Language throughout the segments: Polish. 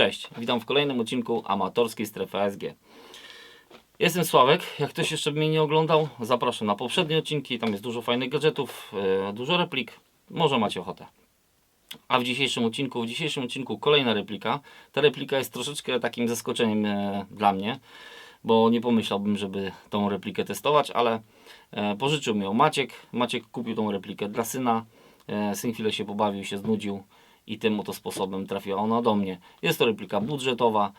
Cześć, witam w kolejnym odcinku Amatorskiej Strefy ASG. Jestem Sławek, jak ktoś jeszcze mnie nie oglądał, zapraszam na poprzednie odcinki, tam jest dużo fajnych gadżetów, e, dużo replik, może macie ochotę. A w dzisiejszym odcinku, w dzisiejszym odcinku kolejna replika. Ta replika jest troszeczkę takim zaskoczeniem e, dla mnie, bo nie pomyślałbym, żeby tą replikę testować, ale e, pożyczył mi ją Maciek. Maciek kupił tą replikę dla syna. Syn chwilę się pobawił, się znudził i tym oto sposobem trafiła ona do mnie. Jest to replika budżetowa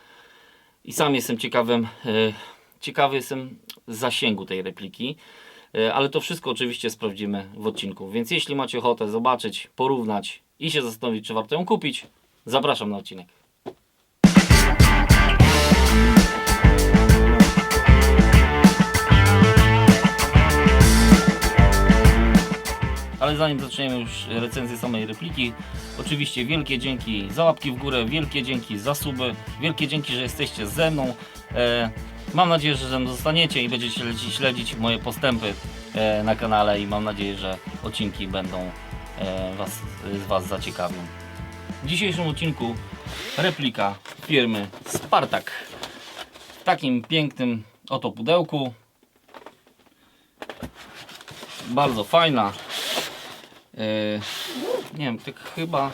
i sam jestem ciekawym, e, ciekawy jestem zasięgu tej repliki. E, Ale to wszystko oczywiście sprawdzimy w odcinku. Więc jeśli macie ochotę zobaczyć, porównać i się zastanowić, czy warto ją kupić, zapraszam na odcinek. Ale zanim zaczniemy już recenzję samej repliki, oczywiście wielkie dzięki za łapki w górę, wielkie dzięki za suby, wielkie dzięki, że jesteście ze mną. E, mam nadzieję, że ze mną zostaniecie i będziecie śledzić, moje postępy e, na kanale i mam nadzieję, że odcinki będą e, was, z Was zaciekawią. W dzisiejszym odcinku replika firmy Spartak w takim pięknym oto pudełku. Bardzo fajna, nie wiem, tak chyba,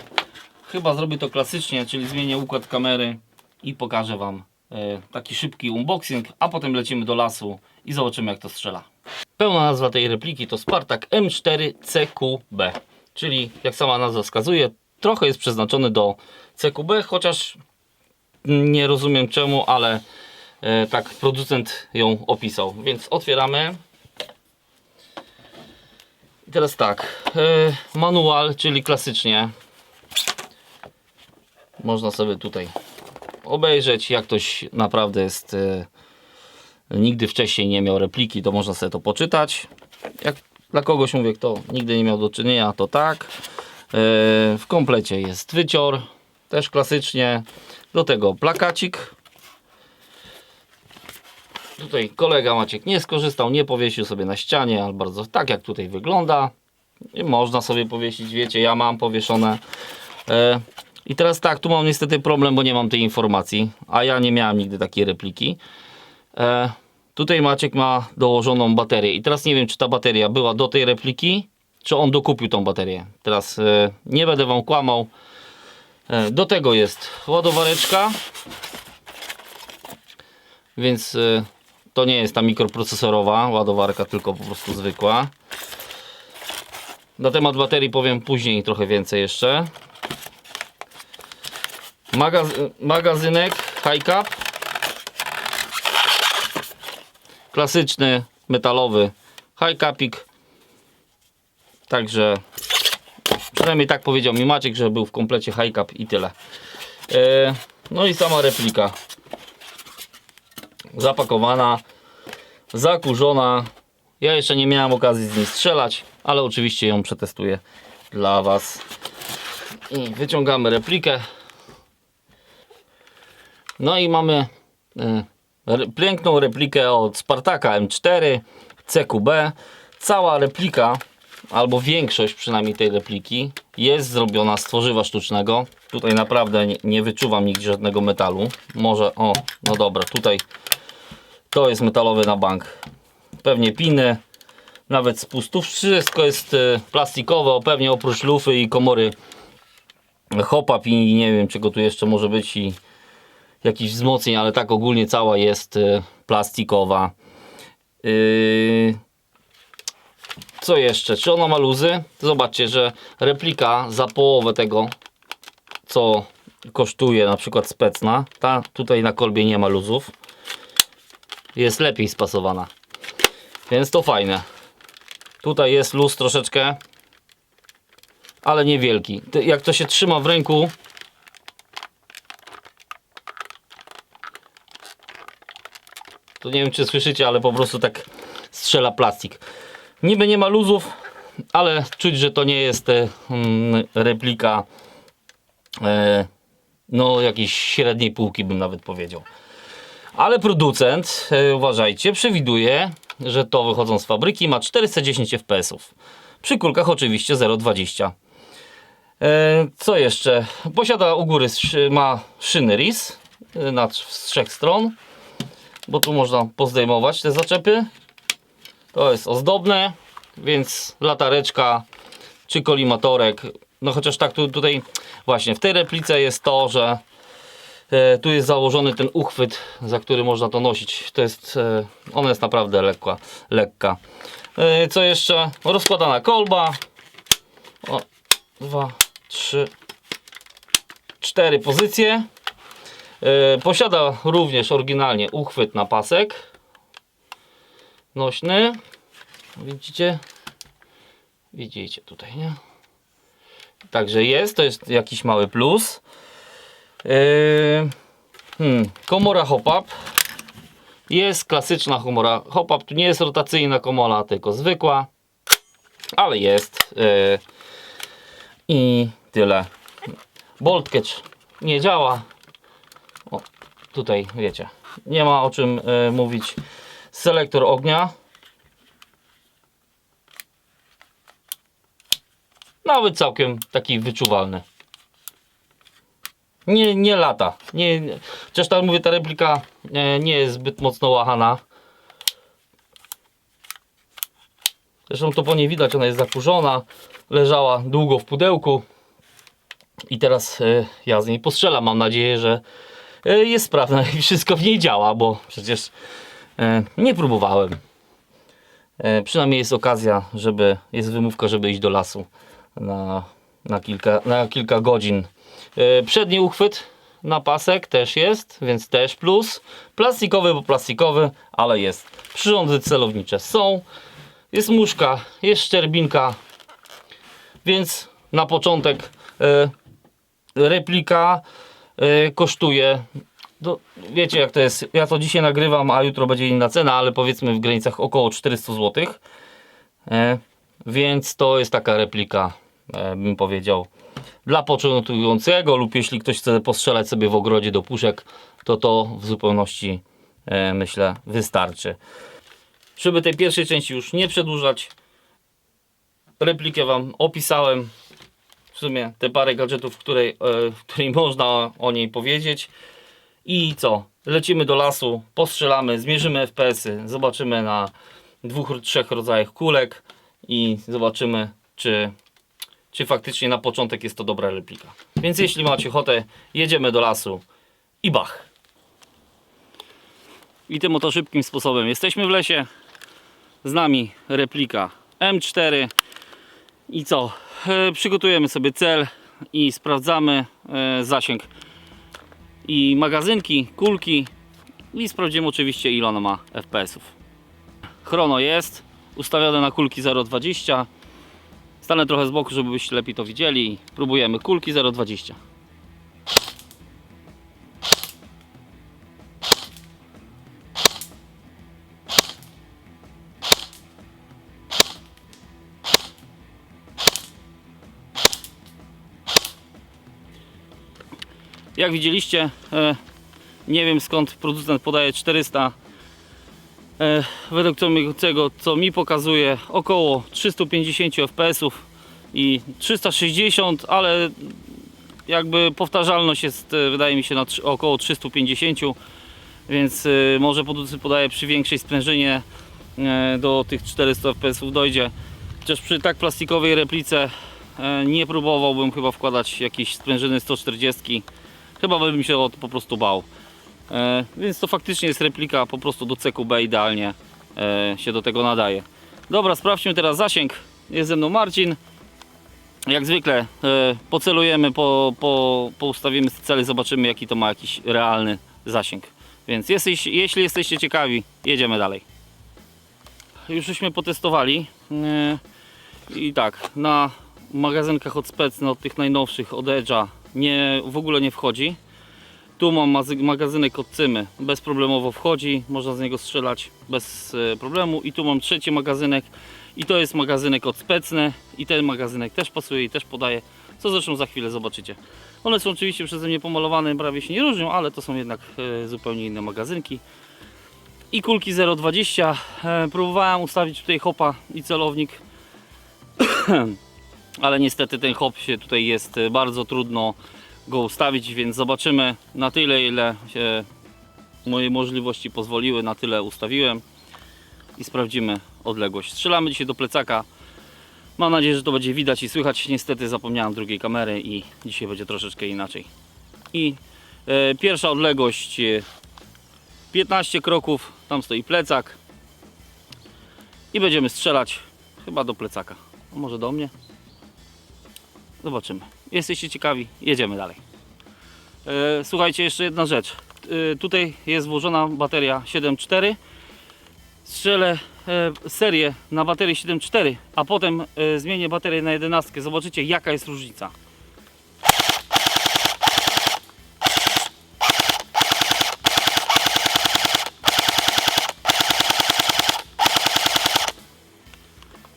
chyba zrobię to klasycznie, czyli zmienię układ kamery i pokażę Wam yy, taki szybki unboxing, a potem lecimy do lasu i zobaczymy jak to strzela. Pełna nazwa tej repliki to Spartak M4 CQB, czyli jak sama nazwa wskazuje, trochę jest przeznaczony do CQB, chociaż nie rozumiem czemu, ale yy, tak producent ją opisał. Więc otwieramy. I teraz tak, e, manual, czyli klasycznie można sobie tutaj obejrzeć, jak ktoś naprawdę jest e, nigdy wcześniej nie miał repliki, to można sobie to poczytać. Jak dla kogoś mówię, kto nigdy nie miał do czynienia, to tak. E, w komplecie jest wycior, też klasycznie. Do tego plakacik. Tutaj kolega Maciek nie skorzystał, nie powiesił sobie na ścianie, ale bardzo tak jak tutaj wygląda. I można sobie powiesić, wiecie, ja mam powieszone. E, I teraz tak, tu mam niestety problem, bo nie mam tej informacji, a ja nie miałem nigdy takiej repliki. E, tutaj Maciek ma dołożoną baterię i teraz nie wiem, czy ta bateria była do tej repliki, czy on dokupił tą baterię. Teraz e, nie będę Wam kłamał. E, do tego jest ładowareczka, więc e, to nie jest ta mikroprocesorowa ładowarka, tylko po prostu zwykła. Na temat baterii powiem później trochę więcej jeszcze. Magaz magazynek high cap. Klasyczny, metalowy high capik. Także przynajmniej tak powiedział mi Maciek, że był w komplecie high cap i tyle. E, no i sama replika zapakowana, zakurzona. Ja jeszcze nie miałem okazji z niej strzelać, ale oczywiście ją przetestuję dla Was. I wyciągamy replikę. No i mamy re, piękną replikę od Spartaka M4 CQB. Cała replika, albo większość przynajmniej tej repliki, jest zrobiona z tworzywa sztucznego. Tutaj naprawdę nie, nie wyczuwam nigdzie żadnego metalu. Może, o, no dobra, tutaj to jest metalowy na bank. Pewnie piny, nawet spustów. Wszystko jest e, plastikowe, pewnie oprócz lufy i komory hopap i nie wiem czego tu jeszcze może być i jakiś wzmocnień, ale tak ogólnie cała jest e, plastikowa. Yy... Co jeszcze? Czy ona ma luzy? Zobaczcie, że replika za połowę tego, co kosztuje na przykład specna, ta tutaj na kolbie nie ma luzów jest lepiej spasowana. Więc to fajne. Tutaj jest luz troszeczkę, ale niewielki. Jak to się trzyma w ręku, to nie wiem czy słyszycie, ale po prostu tak strzela plastik. Niby nie ma luzów, ale czuć, że to nie jest e, mm, replika e, no jakiejś średniej półki bym nawet powiedział. Ale producent, e, uważajcie, przewiduje, że to wychodząc z fabryki ma 410 fps. Przy kulkach oczywiście 0,20. E, co jeszcze? Posiada u góry, ma szyny RIS e, na, z trzech stron, bo tu można pozdejmować te zaczepy. To jest ozdobne, więc latareczka czy kolimatorek. No chociaż tak tu, tutaj właśnie w tej replice jest to, że tu jest założony ten uchwyt, za który można to nosić. To jest, e, ona jest naprawdę lekka. lekka. E, co jeszcze? Rozkładana kolba. O, dwa, trzy, cztery pozycje. E, posiada również oryginalnie uchwyt na pasek nośny. Widzicie? Widzicie tutaj, nie? Także jest, to jest jakiś mały plus. Yy, hmm, komora hop-up. Jest klasyczna komora hop-up. Tu nie jest rotacyjna komora, tylko zwykła. Ale jest. Yy, I tyle. Bolt catch nie działa. O, tutaj wiecie. Nie ma o czym yy, mówić. Selektor ognia. Nawet całkiem taki wyczuwalny. Nie, nie lata. Nie, nie. Chociaż mówię, ta replika e, nie jest zbyt mocno łachana. Zresztą to po niej widać, ona jest zakurzona. Leżała długo w pudełku. I teraz e, ja z niej postrzelam. Mam nadzieję, że e, jest sprawna i wszystko w niej działa, bo przecież e, nie próbowałem. Przynajmniej jest okazja, żeby, jest wymówka, żeby iść do lasu na, na, kilka, na kilka godzin. E, Przedni uchwyt na pasek też jest, więc też plus. Plastikowy, bo plastikowy, ale jest. Przyrządy celownicze są. Jest muszka, jest szczerbinka, więc na początek e, replika e, kosztuje. Do, wiecie jak to jest. Ja to dzisiaj nagrywam, a jutro będzie inna cena, ale powiedzmy w granicach około 400 zł. E, więc to jest taka replika, bym powiedział, dla początkującego lub jeśli ktoś chce postrzelać sobie w ogrodzie do puszek, to to w zupełności e, myślę wystarczy. Żeby tej pierwszej części już nie przedłużać, replikę Wam opisałem. W sumie te parę gadżetów, w której, e, w której można o niej powiedzieć. I co? Lecimy do lasu, postrzelamy, zmierzymy FPS-y, zobaczymy na dwóch, trzech rodzajach kulek i zobaczymy, czy, czy faktycznie na początek jest to dobra replika. Więc jeśli macie ochotę, jedziemy do lasu i bach. I tym oto szybkim sposobem jesteśmy w lesie. Z nami replika M4. I co? E, przygotujemy sobie cel i sprawdzamy e, zasięg i magazynki, kulki i sprawdzimy oczywiście ile ona ma FPS-ów. Chrono jest ustawione na kulki 0,20. Stanę trochę z boku, żebyście lepiej to widzieli. Próbujemy kulki 0,20. Jak widzieliście, e, nie wiem skąd producent podaje 400 e, według tego, co mi pokazuje około 350 fps i 360 ale jakby powtarzalność jest e, wydaje mi się na około 350 więc e, może producent podaje przy większej sprężynie e, do tych 400 fps dojdzie. Chociaż przy tak plastikowej replice e, nie próbowałbym chyba wkładać jakiejś sprężyny 140 chyba bym się o to po prostu bał E, więc to faktycznie jest replika po prostu do CQB idealnie e, się do tego nadaje. Dobra, sprawdźmy teraz zasięg. Jest ze mną Marcin. Jak zwykle e, pocelujemy, po, po, poustawimy cele, zobaczymy jaki to ma jakiś realny zasięg. Więc jesteś, jeśli jesteście ciekawi, jedziemy dalej. Już żeśmy potestowali. I tak, na magazynkach od Spec, no, tych najnowszych, od Edge'a, nie, w ogóle nie wchodzi. Tu mam magazynek od Cymy, bezproblemowo wchodzi, można z niego strzelać bez e, problemu. I tu mam trzeci magazynek i to jest magazynek od Specne i ten magazynek też pasuje i też podaje, co zresztą za chwilę zobaczycie. One są oczywiście przeze mnie pomalowane, prawie się nie różnią, ale to są jednak e, zupełnie inne magazynki. I kulki 0,20. E, próbowałem ustawić tutaj hopa i celownik. ale niestety ten hop się tutaj jest bardzo trudno go ustawić, więc zobaczymy na tyle ile się moje możliwości pozwoliły, na tyle ustawiłem i sprawdzimy odległość. Strzelamy dzisiaj do plecaka. Mam nadzieję, że to będzie widać i słychać. Niestety zapomniałem drugiej kamery i dzisiaj będzie troszeczkę inaczej. I e, pierwsza odległość e, 15 kroków, tam stoi plecak i będziemy strzelać chyba do plecaka. A może do mnie? Zobaczymy. Jesteście ciekawi? Jedziemy dalej. E, słuchajcie, jeszcze jedna rzecz. E, tutaj jest włożona bateria 7.4. Strzelę e, serię na baterię 7.4, a potem zmienię baterię na 11. Zobaczycie jaka jest różnica.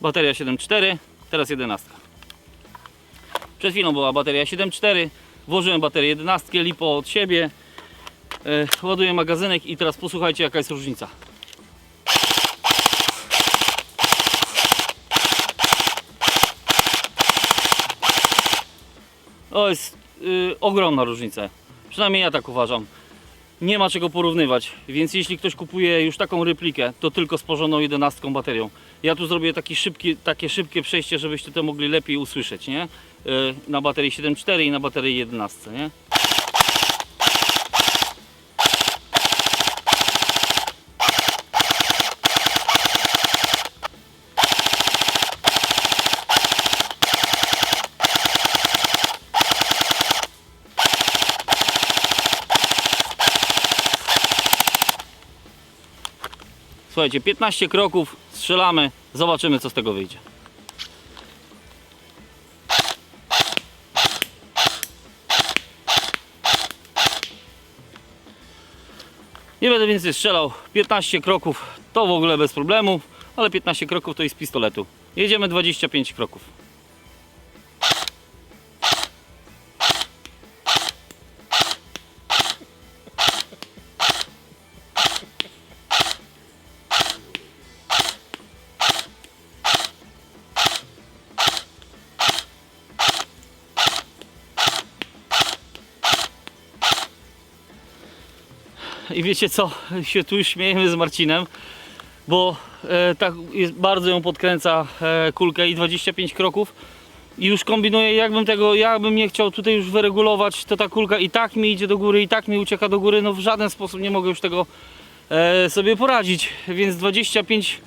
Bateria 7.4, teraz 11. Przed chwilą była bateria 7.4, włożyłem baterię 11, lipo od siebie, e, ładuję magazynek i teraz posłuchajcie jaka jest różnica. To jest y, ogromna różnica. Przynajmniej ja tak uważam. Nie ma czego porównywać, więc jeśli ktoś kupuje już taką replikę, to tylko z porządną 11 baterią. Ja tu zrobię taki szybki, takie szybkie przejście, żebyście to mogli lepiej usłyszeć, nie? Y, na baterii 7.4 i na baterii 11, nie? Słuchajcie, 15 kroków, strzelamy, zobaczymy co z tego wyjdzie. Nie będę więcej strzelał. 15 kroków to w ogóle bez problemu, ale 15 kroków to jest z pistoletu. Jedziemy 25 kroków. I wiecie co, się tu śmiejemy z Marcinem, bo e, tak jest, bardzo ją podkręca e, kulkę i 25 kroków i już kombinuję jakbym tego, jakbym nie chciał tutaj już wyregulować, to ta kulka i tak mi idzie do góry, i tak mi ucieka do góry, no w żaden sposób nie mogę już tego e, sobie poradzić, więc 25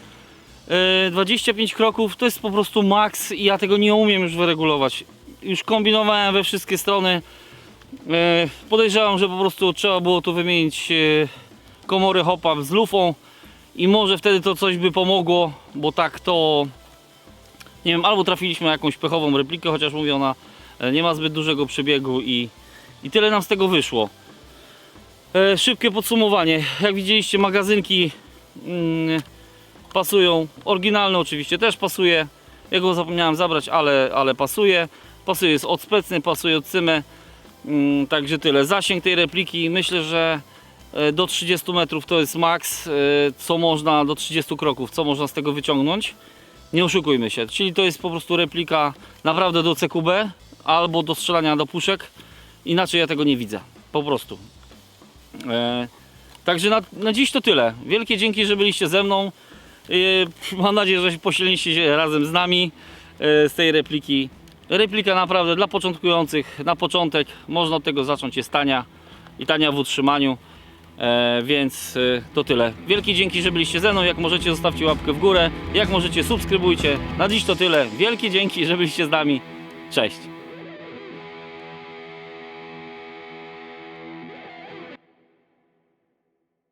e, 25 kroków to jest po prostu maks i ja tego nie umiem już wyregulować. Już kombinowałem we wszystkie strony. E, Podejrzewam, że po prostu trzeba było tu wymienić e, komory hopa z lufą i może wtedy to coś by pomogło, bo tak to nie wiem, albo trafiliśmy na jakąś pechową replikę, chociaż mówię ona e, nie ma zbyt dużego przebiegu i, i tyle nam z tego wyszło. Szybkie podsumowanie. Jak widzieliście magazynki mm, pasują. Oryginalny oczywiście też pasuje. Ja go zapomniałem zabrać, ale, ale pasuje. Pasuje jest od specny, pasuje od cymy. Mm, Także tyle. Zasięg tej repliki myślę, że e, do 30 metrów to jest maks, e, co można do 30 kroków, co można z tego wyciągnąć. Nie oszukujmy się, czyli to jest po prostu replika naprawdę do CQB albo do strzelania do puszek. Inaczej ja tego nie widzę, po prostu. E, Także na, na dziś to tyle. Wielkie dzięki, że byliście ze mną. Mam nadzieję, że posililiście się razem z nami z tej repliki. Replika naprawdę dla początkujących, na początek można od tego zacząć, jest tania i tania w utrzymaniu. E, więc e, to tyle. Wielkie dzięki, że byliście ze mną. Jak możecie, zostawcie łapkę w górę. Jak możecie, subskrybujcie. Na dziś to tyle. Wielkie dzięki, że byliście z nami. Cześć.